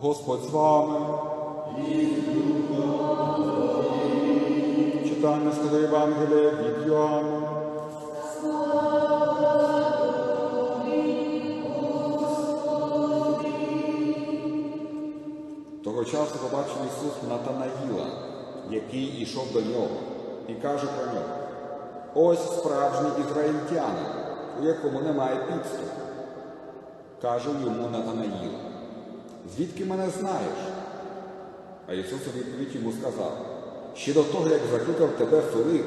Господь з вами. Читання з Євангелія від Йоанна. Того часу побачив Ісус Натанаїла, який ішов до нього, і каже про нього: Ось справжній ізраїльтянин, у якому немає підступу. Каже йому Натанаїл, звідки мене знаєш? А Ісус у відповідь йому сказав: ще до того, як закликав тебе Филип,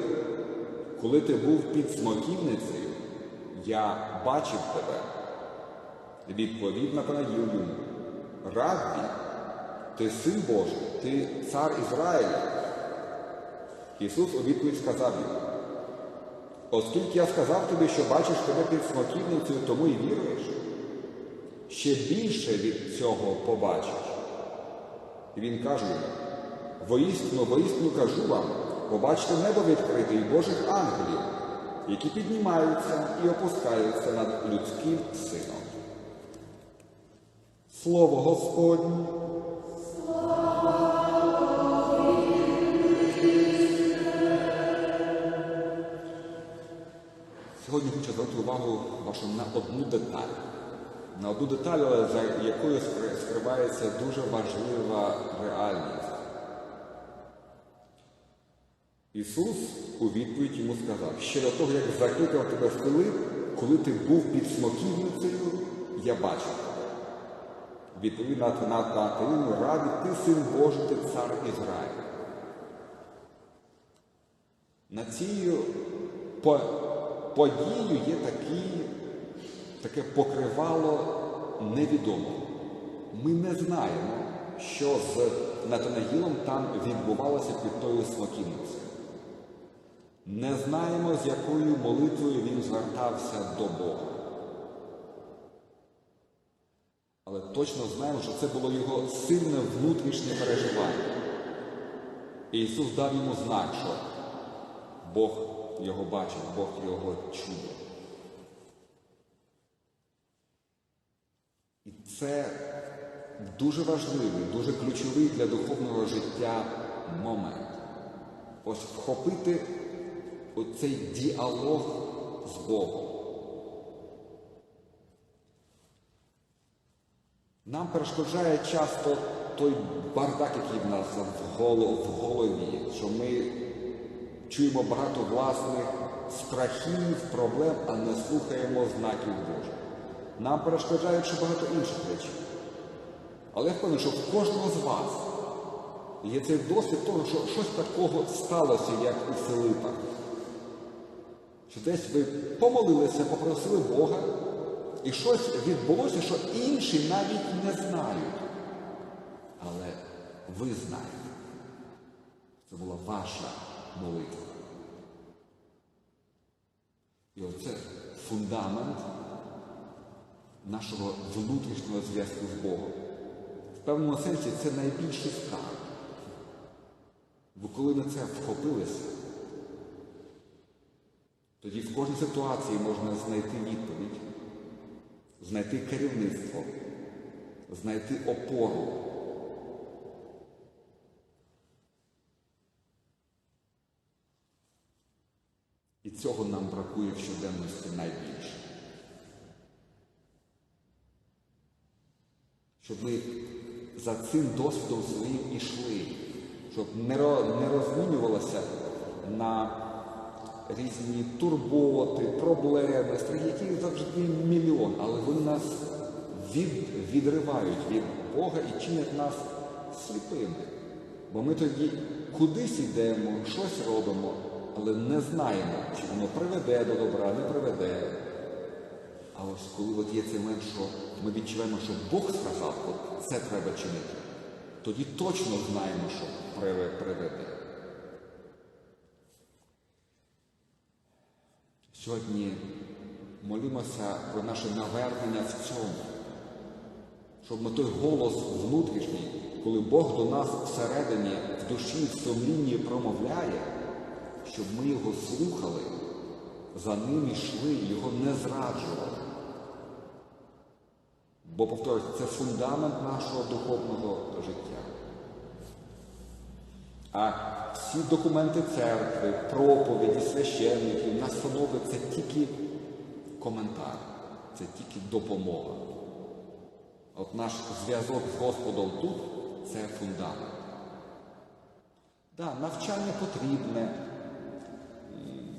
коли ти був під смоківницею, я бачив тебе. Відповів Натанаїл йому, Раббі, ти син Божий, ти цар Ізраїля. Ісус у відповідь сказав йому, оскільки я сказав тобі, що бачиш тебе під смоківницею, тому і віруєш, ще більше від цього побачиш. І він каже йому, воістину, воістину кажу вам, побачите небо відкрите і Божих ангелів, які піднімаються і опускаються над людським сином. Слово Господнє. Сьогодні хочу звернути увагу вашу на одну деталь. На одну деталь, але за якою скривається дуже важлива реальність. Ісус у відповідь йому сказав, ще до того, як закликав тебе в Филип, коли ти був під смоківницею, я бачив тебе. Відповів на Натаїну раді, ти син Божий, ти цар Ізраїля. На по, подією є такі, таке покривало невідомо. Ми не знаємо, що з Натанаїлом там відбувалося під тою смоківницею. Не знаємо, з якою молитвою він звертався до Бога. Але точно знаємо, що це було його сильне внутрішнє переживання. І Ісус дав йому знак, що Бог його бачив, Бог його чує. І це дуже важливий, дуже ключовий для духовного життя момент. Ось вхопити оцей діалог з Богом. Нам перешкоджає часто той бардак, який в нас в голові, що ми чуємо багато власних страхів, проблем, а не слухаємо знаків Божих. Нам перешкоджають ще багато інших речей. Але я впевнений, що в кожного з вас є цей досвід того, що щось такого сталося, як у Филипа. Що десь ви помолилися, попросили Бога, і щось відбулося, що інші навіть не знають. Але ви знаєте. Це була ваша молитва. І оце фундамент нашого внутрішнього зв'язку з Богом. В певному сенсі це найбільший скарб. Бо коли на це вхопилися, тоді в кожній ситуації можна знайти відповідь, знайти керівництво, знайти опору. І цього нам бракує в щоденності найбільше. Щоб ми за цим досвідом своїм ішли, щоб не, розмінювалося на різні турботи, проблеми, яких завжди мільйон, але вони нас від, відривають від Бога і чинять нас сліпими. Бо ми тоді кудись йдемо, щось робимо, але не знаємо, чи воно приведе до добра, не приведе. А ось коли от є цей момент, що ми відчуваємо, що Бог сказав, от це треба чинити, тоді точно знаємо, що приведе. Сьогодні молімося про наше навернення в цьому, щоб ми той голос внутрішній, коли Бог до нас всередині, в душі, в сумлінні промовляє, щоб ми його слухали, за ним йшли, його не зраджували. Бо повторюю, це фундамент нашого духовного життя. А всі документи церкви, проповіді, священників, настанови це тільки коментар, це тільки допомога. От наш зв'язок з Господом тут це фундамент. Да, навчання потрібне,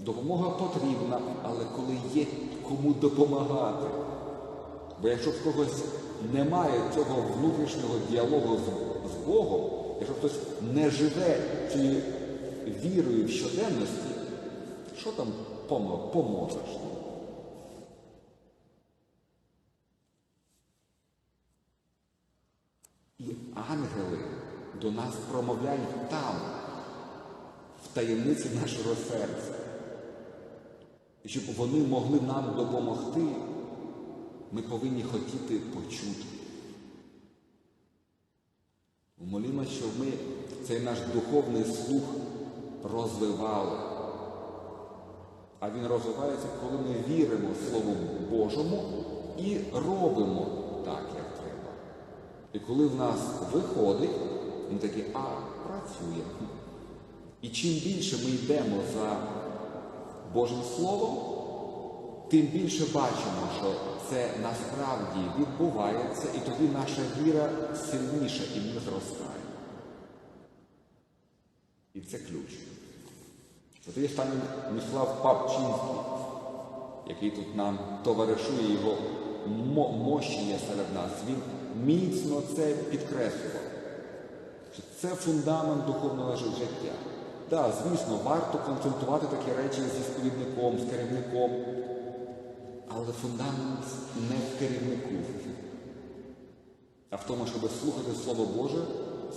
допомога потрібна, але коли є кому допомагати. Бо якщо в когось немає цього внутрішнього діалогу з, Богом, якщо хтось не живе цією вірою в щоденності, що там поможеш? І ангели до нас промовляють там, в таємниці нашого серця. Щоб вони могли нам допомогти, ми повинні хотіти почути. Молімо, щоб ми цей наш духовний слух розвивали. А він розвивається, коли ми віримо Слову Божому і робимо так, як треба. І коли в нас виходить, ми такі, а, працює. І чим більше ми йдемо за Божим Словом, тим більше бачимо, що це насправді відбувається, і тоді наша віра сильніша і ми зростаємо. І це ключ. От є там Міслав Папчинський, який тут нам товаришує його мощення серед нас. Він міцно це підкреслював. Що це фундамент духовного життя. Так, звісно, варто консультувати такі речі зі сповідником, з керівником, але фундамент не в керівнику, а в тому, щоб слухати Слово Боже,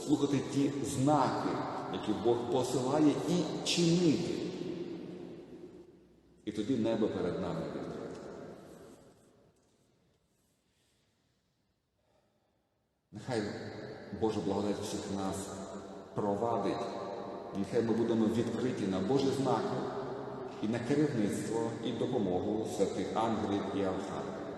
слухати ті знаки, які Бог посилає, і чинити. І тоді небо перед нами відкрите. Нехай Божа благодать всіх нас провадить, нехай ми будемо відкриті на Божі знаки і на керівництво і допомогу святих ангелів і архангелів.